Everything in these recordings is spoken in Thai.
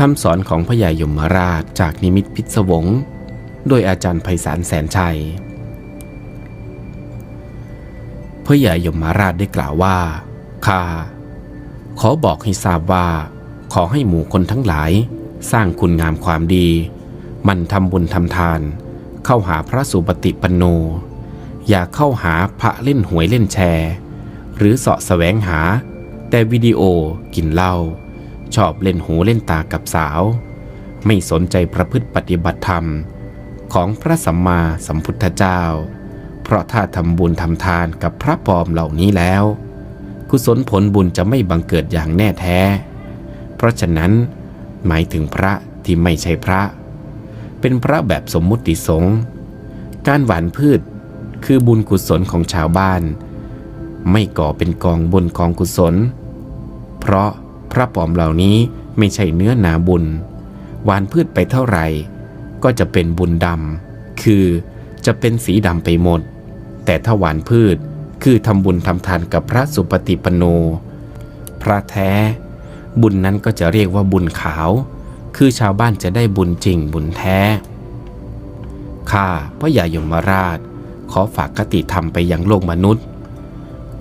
คำสอนของพระยายมราชจากนิมิตพิศวง โดยอาจารย์ไพศาลแสนชัยพระยายมราชได้กล่าวว่าข้าขอบอกให้ทราบว่า ขอให้หมู่คนทั้งหลาย สร้างคุณงามความดี มันทำบุญทำทาน เข้าหาพระสุปฏิปันโน อย่าเข้าหาพระเล่นหวยเล่นแชร์ หรือเสาะแสวงหา แต่วิดีโอกินเหล้า ชอบเล่นหูเล่นตากับสาว ไม่สนใจประพฤติปฏิบัติธรรมของพระสัมมาสัมพุทธเจ้า เพราะถ้าทำบุญทำทานกับพระปลอมเหล่านี้แล้ว กุศลผลบุญจะไม่บังเกิดอย่างแน่แท้ เพราะฉะนั้น หมายถึงพระที่ไม่ใช่พระ เป็นพระแบบสมมุติสงฆ์การหวานพืชคือบุญกุศลของชาวบ้าน ไม่ก่อเป็นกองบนกองกุศล เพราะ พระปลอมเหล่านี้ไม่ใช่เนื้อหนาบุญ หวานพืชไปเท่าไหร่ ก็จะเป็นบุญดำคือจะเป็นสีดำไปหมด แต่ถ้าหวานพืชคือทำบุญทำทานกับพระสุปฏิปนโน พระแท้ บุญนั้นก็จะเรียกว่าบุญขาว คือชาวบ้านจะได้บุญจริงบุญแท้ ข้าพระยายมราช ขอฝากคติธรรมไปยังโลกมนุษย์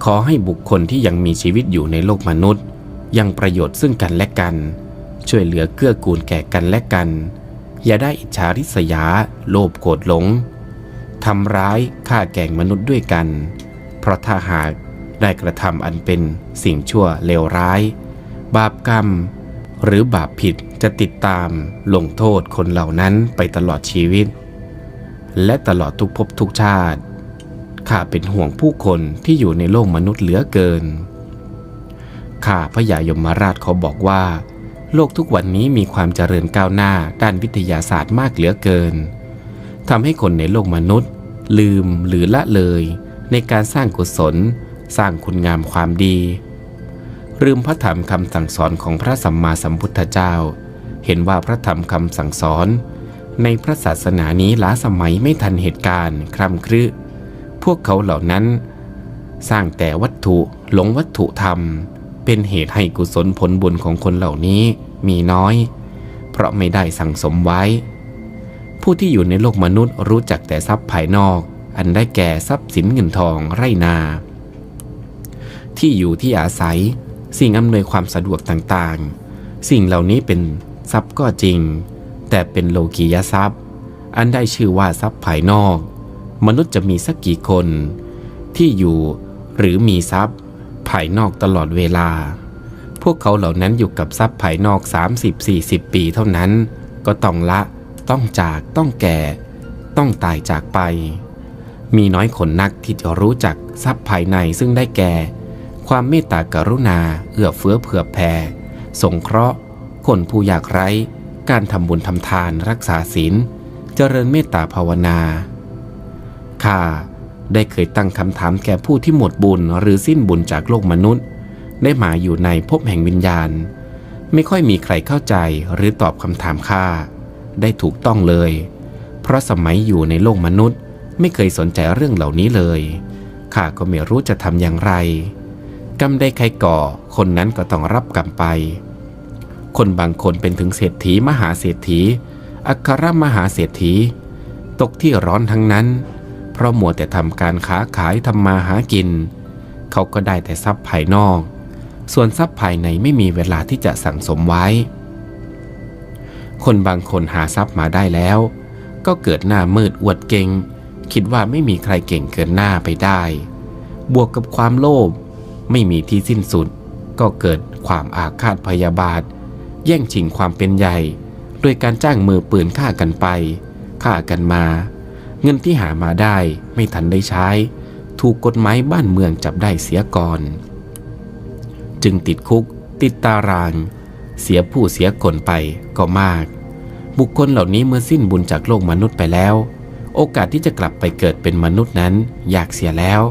ขอให้บุคคลที่ยังมีชีวิตอยู่ในโลกมนุษย์ ยังประโยชน์ซึ่งกันและกัน ช่วยเหลือเกื้อกูลแก่กันและกัน อย่าได้อิจฉาริษยา โลภโกรธหลงทำร้ายฆ่าแกล้งมนุษย์ด้วยกัน เพราะถ้าหากได้กระทำอันเป็นสิ่งชั่วเลวร้าย บาปกรรม หรือบาปผิดจะติดตามลงโทษคนเหล่านั้นไปตลอดชีวิต และตลอดทุกภพทุกชาติข้าเป็นห่วงผู้คนที่อยู่ในโลกมนุษย์เหลือเกิน ข้าพระยายมราชเขาบอกว่า โลกทุกวันนี้มีความเจริญก้าวหน้าด้านวิทยาศาสตร์มากเหลือเกินทำให้คนในโลกมนุษย์ ลืมหรือละเลย ในการสร้างกุศล สร้างคุณงามความดีลืมพระธรรมคำสั่งสอนของพระสัมมาสัมพุทธเจ้า เห็นว่าพระธรรมคำสั่งสอน ในพระศาสนานี้ล้าสมัยไม่ทันเหตุการณ์คร่ำครึพวกเขาเหล่านั้น สร้างแต่วัตถุหลงวัตถุธรรม เป็นเหตุให้กุศลผลบุญของคนเหล่านี้มีน้อย เพราะไม่ได้สั่งสมไว้ ผู้ที่อยู่ในโลกมนุษย์รู้จักแต่ทรัพย์ภายนอก อันได้แก่ทรัพย์สินเงินทองไรนา ที่อยู่ที่อาศัย สิ่งอำนวยความสะดวกต่างๆ สิ่งเหล่านี้เป็นทรัพย์ก็จริง แต่เป็นโลกียทรัพย์ อันได้ชื่อว่าทรัพย์ภายนอก มนุษย์จะมีสักกี่คน ที่อยู่หรือมีทรัพย์ ภายนอกตลอดเวลา พวกเขาเหล่านั้นอยู่กับทรัพย์ภายนอก 30-40 ปีเท่านั้น ก็ต้องละ ต้องจาก ต้องแก่ ต้องตายจากไป มีน้อยคนนักที่จะรู้จักทรัพย์ภายในซึ่งได้แก่ ความเมตตากรุณา เอื้อเฟื้อเผื่อแผ่ สงเคราะห์ คนผู้ยากไร้ การทำบุญทำทานรักษาศีล เจริญเมตตาภาวนาข้า ได้เคยตั้งคำถามแก่ผู้ที่หมดบุญหรือสิ้นบุญจากโลกมนุษย์ ได้มาอยู่ในภพแห่งวิญญาณ ไม่ค่อยมีใครเข้าใจหรือตอบคำถามข้าได้ถูกต้องเลย เพราะสมัยอยู่ในโลกมนุษย์ ไม่เคยสนใจเรื่องเหล่านี้เลยข้าก็ไม่รู้จะทำอย่างไร กรรมได้ใครก่อ คนนั้นก็ต้องรับกรรมไป คนบางคนเป็นถึงเศรษฐีมหาเศรษฐี อัครมหาเศรษฐี ตกที่ร้อนทั้งนั้น เพราะมัวแต่ทำการค้าขายทำมาหากิน เขาก็ได้แต่ทรัพย์ภายนอก ส่วนทรัพย์ภายในไม่มีเวลาที่จะสั่งสมไว้ คนบางคนหาทรัพย์มาได้แล้ว ก็เกิดหน้ามืดอวดเก่ง คิดว่าไม่มีใครเก่งเกินหน้าไปได้ บวกกับความโลภไม่มีที่สิ้นสุด ก็เกิดความอาฆาตพยาบาท แย่งชิงความเป็นใหญ่โดยการจ้างมือปืนฆ่ากันไปฆ่ากันมา เงินที่หามาได้ไม่ทันได้ใช้ ถูกกฎหมายบ้านเมืองจับได้เสียก่อน จึงติดคุก ติดตาราง เสียผู้เสียคนไปก็มาก บุคคลเหล่านี้เมื่อสิ้นบุญจากโลกมนุษย์ไปแล้ว โอกาสที่จะกลับไปเกิดเป็นมนุษย์นั้นยากเสียแล้ว